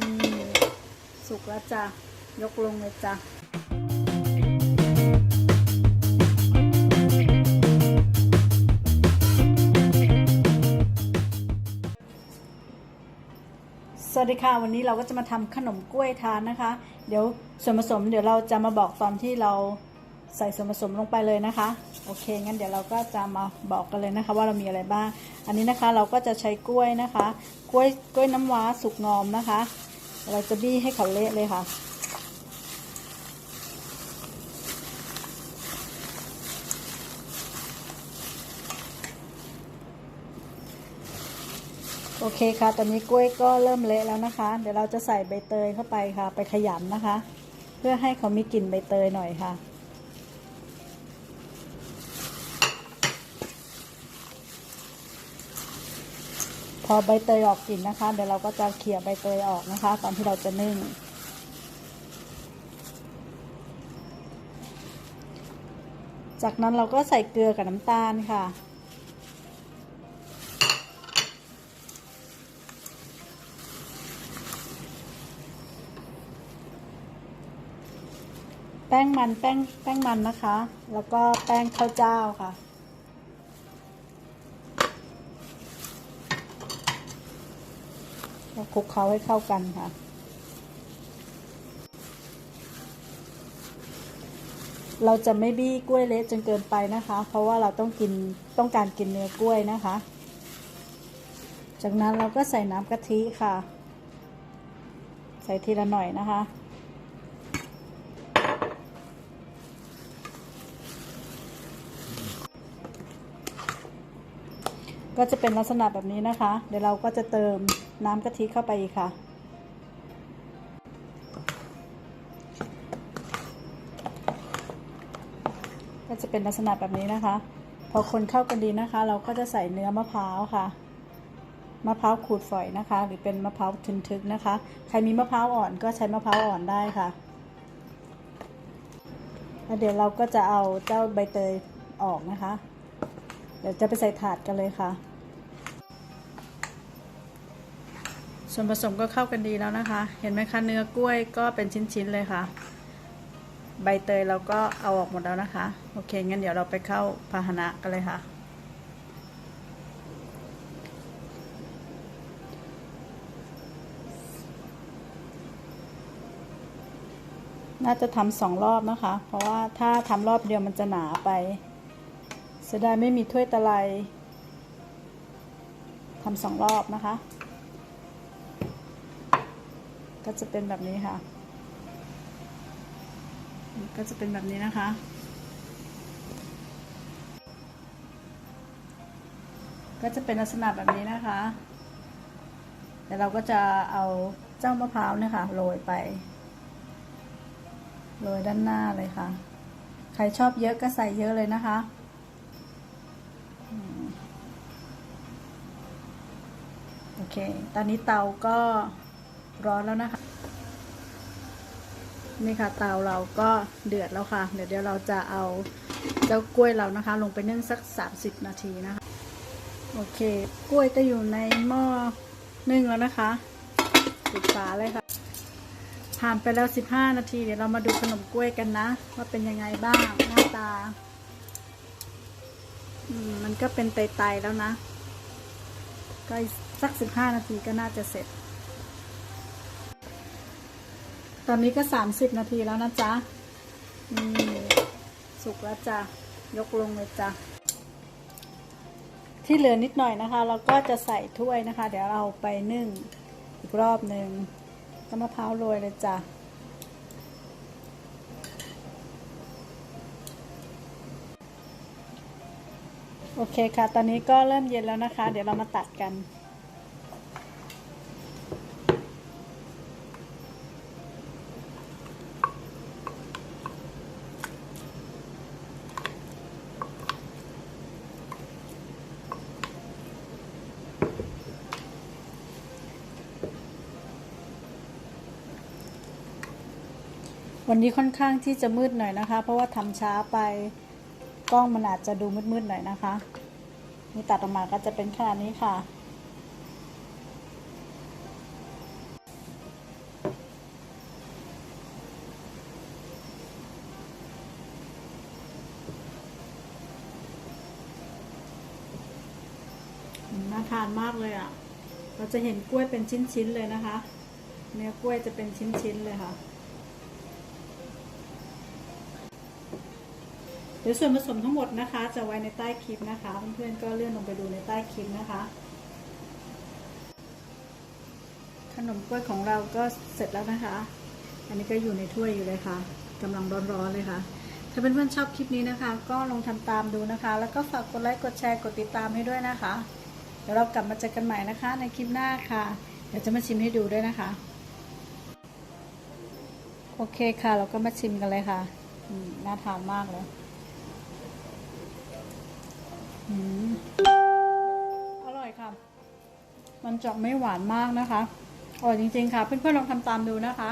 นี่สุกแล้วจ้ะ ยกลงเลยจ้ะสวัสดีค่ะ วันนี้เราก็จะมาทำขนมกล้วยทานนะคะ เดี๋ยวส่วนผสมเดี๋ยวเราจะมาบอกตอนที่เราใส่ส่วนผสมลงไปเลยนะคะ โอเคงั้นเดี๋ยวเราก็จะมาบอกกันเลยนะคะ ว่าเรามีอะไรบ้าง อันนี้นะคะเราก็จะใช้กล้วยนะคะ กล้วยกล้วยน้ำว้าสุกงอมนะคะ เราจะบี้ให้เขาเละเลยค่ะโอเคค่ะ ตอนนี้กล้วยก็เริ่มเละแล้วนะคะ เดี๋ยวเราจะใส่ใบเตยเข้าไปค่ะ ไปขยำนะคะ เพื่อให้เขามีกลิ่นใบเตยหน่อยค่ะ อใบเตยออกกลิ่นนะคะ เดี๋ยวเราก็จะเขี่ยใบเตยออกนะคะ ตอนที่เราจะนึ่ง จากนั้นเราก็ใส่เกลือกับน้ำตาลค่ะแป้งมันแป้งแป้งมันนะคะ แล้วก็แป้งข้าวเจ้าค่ะ แล้ว คลุกเคล้าให้เข้ากันค่ะ เราจะไม่บี้กล้วยเละจนเกินไปนะคะ เพราะว่าเราต้องกินต้องการกินเนื้อกล้วยนะคะ จากนั้นเราก็ใส่น้ำกะทิค่ะ ใส่ทีละหน่อยนะคะ ก็จะเป็นลักษณะแบบนี้นะคะ เดี๋ยวเราก็จะเติมน้ำกะทิเข้าไปอีกค่ะ ก็จะเป็นลักษณะแบบนี้นะคะ พอคนเข้ากันดีนะคะ เราก็จะใส่เนื้อมะพร้าวค่ะมะพร้าวขูดฝอยนะคะ หรือเป็นมะพร้าวทึนๆนะคะ ใครมีมะพร้าวอ่อนก็ใช้มะพร้าวอ่อนได้ค่ะแล้วเดี๋ยวเราก็จะเอาเจ้าใบเตยออกนะคะ เดี๋ยวจะไปใส่ถาดกันเลยค่ะ ส่วนผสมก็เข้ากันดีแล้วนะคะ เห็นไหมคะเนื้อกล้วยก็เป็นชิ้นๆเลยค่ะ ใบเตยเราก็เอาออกหมดแล้วนะคะ โอเคงั้นเดี๋ยวเราไปเข้าพาหนะกันเลยค่ะน่าจะทำสองรอบนะคะ เพราะว่าถ้าทำรอบเดียวมันจะหนาไป สียดายไม่มีถ้วยตะไลทำสองรอบนะคะ ก็จะเป็นแบบนี้ค่ะ ก็จะเป็นแบบนี้นะคะ ก็จะเป็นลักษณะแบบนี้นะคะเดี๋ยวเราก็จะเอาเจ้ามะพร้าวเนี่ยค่ะโรยไปโรยด้านหน้าเลยค่ะ ใครชอบเยอะก็ใส่เยอะเลยนะคะ โอ เค ตอนนี้เตาก็ร้อนแล้วนะคะ นี่ค่ะเตาเราก็เดือดแล้วค่ะ เดี๋ยวเดี๋ยวเราจะเอาเจ้ากล้วยเรานะคะ ลงไปนึ่งสัก 30 นาทีนะคะ โอเค กล้วยจะอยู่ในหม้อนึ่งแล้วนะคะปิดฝาเลยค่ะ ผ่านไปแล้ว 15 นาที เดี๋ยวเรามาดูขนมกล้วยกันนะ ว่าเป็นยังไงบ้างหน้าตาอืมมันก็เป็นไตๆแล้วนะก็ สัก 15 นาทีก็น่าจะเสร็จ ตอนนี้ก็ 30 นาทีแล้วนะจ๊ะนี่สุกแล้วจ้ะ ยกลงเลยจ้ะ ที่เหลือนิดหน่อยนะคะ เราก็จะใส่ถ้วยนะคะ เดี๋ยวเราไปนึ่งอีกรอบหนึ่งก็มะพร้าวโรยเลยจ้ะโอเคค่ะ ตอนนี้ก็เริ่มเย็นแล้วนะคะ เดี๋ยวเรามาตัดกัน วันนี้ค่อนข้างที่จะมืดหน่อยนะคะ เพราะว่าทำช้าไปกล้องมันอาจจะดูมืดๆหน่อยนะคะนี่ตัดออกมาก็จะเป็นขนาดนี้ค่ะ น่าทานมากเลยอะ เราจะเห็นกล้วยเป็นชิ้นๆเลยนะคะ เนื้อกล้วยจะเป็นชิ้นๆเลยค่ะ เดี๋ยวส่วนผสมทั้งหมดนะคะ จะไว้ในใต้คลิปนะคะ เพื่อนๆก็เลื่อนลงไปดูในใต้คลิปนะคะ ขนมกล้วยของเราก็เสร็จแล้วนะคะ อันนี้ก็อยู่ในถ้วยอยู่เลยค่ะกำลังร้อนๆเลยค่ะ ถ้าเพื่อนๆชอบคลิปนี้นะคะ ก็ลองทำตามดูนะคะ แล้วก็ฝากกดไลค์กดแชร์กดติดตามให้ด้วยนะคะ เดี๋ยวเรากลับมาเจอกันใหม่นะคะ ในคลิปหน้าค่ะ เดี๋ยวจะมาชิมให้ดูด้วยนะคะ โอเคค่ะ เราก็มาชิมกันเลยค่ะน่าทานมากเลย อร่อยค่ะ มันจะไม่หวานมากนะคะอร่อยจริงๆค่ะ เพื่อนๆลองทำตามดูนะคะ